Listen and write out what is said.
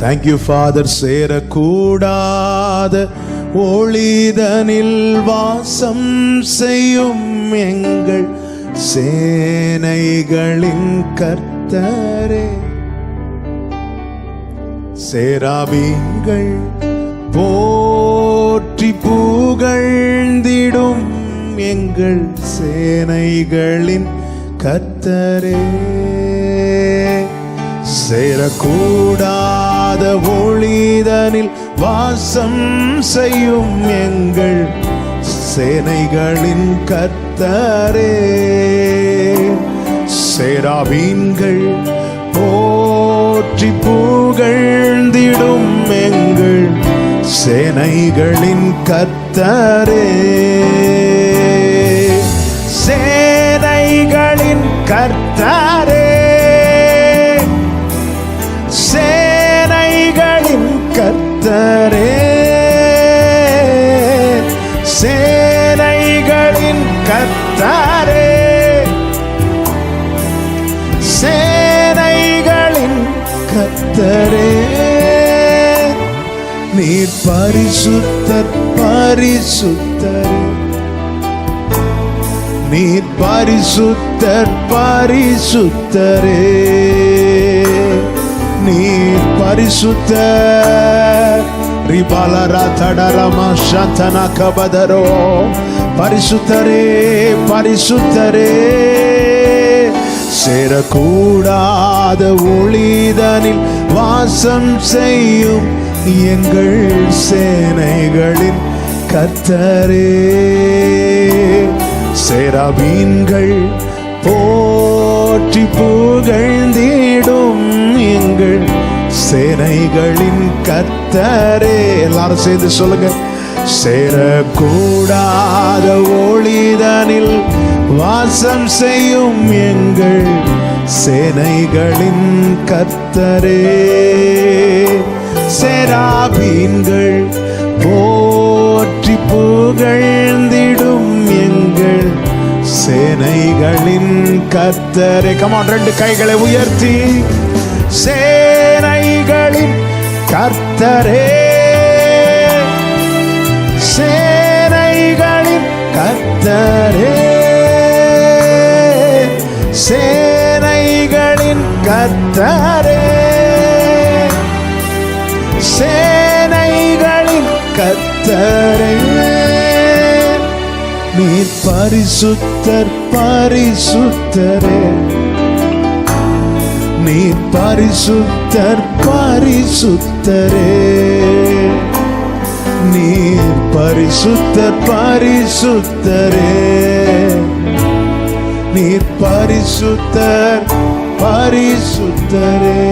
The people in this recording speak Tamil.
தேங்க்யூ ஃபாதர் சேரக்கூடாத. ஒளிதனில் வாசம் செய்யும் எங்கள் சேனைகளின் கர்த்தரே. சேராபீங்கள் போற்றி புகழ்ந்திடும் எங்கள் சேனைகளின் கத்தரே சேரக்கூடாத ஒளிதனில் வாசம் செய்யும் எங்கள் சேனைகளின் கத்தரே சேராவீன்கள் போற்றி புகழ்ந்திடும் எங்கள் சேனைகளின் கத்தரே சேனைகளின் கர்த்தரே. கர்த்தரே சேனைகளின் கர்த்தரே. சேனைகளின் கர்த்தரே நீர் பரிசுத்தர் பரிசுத்தரே. நீர் பரிசுத்தர் பரிசுத்தரே. நீர் பரிசுத்தர் ரிபாலரா தடரமா சந்தன கபதரோ பரிசுத்தரே பரிசுத்தரே சேரக்கூடாத ஒளிதனில் வாசம் செய்யும் எங்கள் சேனைகளின் கத்தரே சேராபீன்கள் போ சேனைகளின் கத்தரே எல்லாரும் சேர்ந்து சொல்லுங்க. சேரக்கூடாத ஒளிதனில் வாசம் செய்யும் எங்கள் சேனைகளின் கத்தரே சேராபீன்கள் போற்றி புகழ்ந்திடும் எங்கள் சேனைகளின் கத்தரே கமான் ரெண்டு கைகளை உயர்த்தி. சே கர்த்தரே சேனைகளின் கர்த்தரே சேனைகளின் கர்த்தரே சேனைகளின் கர்த்தரே நீ பரிசுத்தர் பரிசுத்தரே. நீர் பரிசுத்தர் பரிசுத்தரே. நீர் பரிசுத்தர் பரிசுத்தரே. நீர் பரிசுத்தர் பரிசுத்தரே.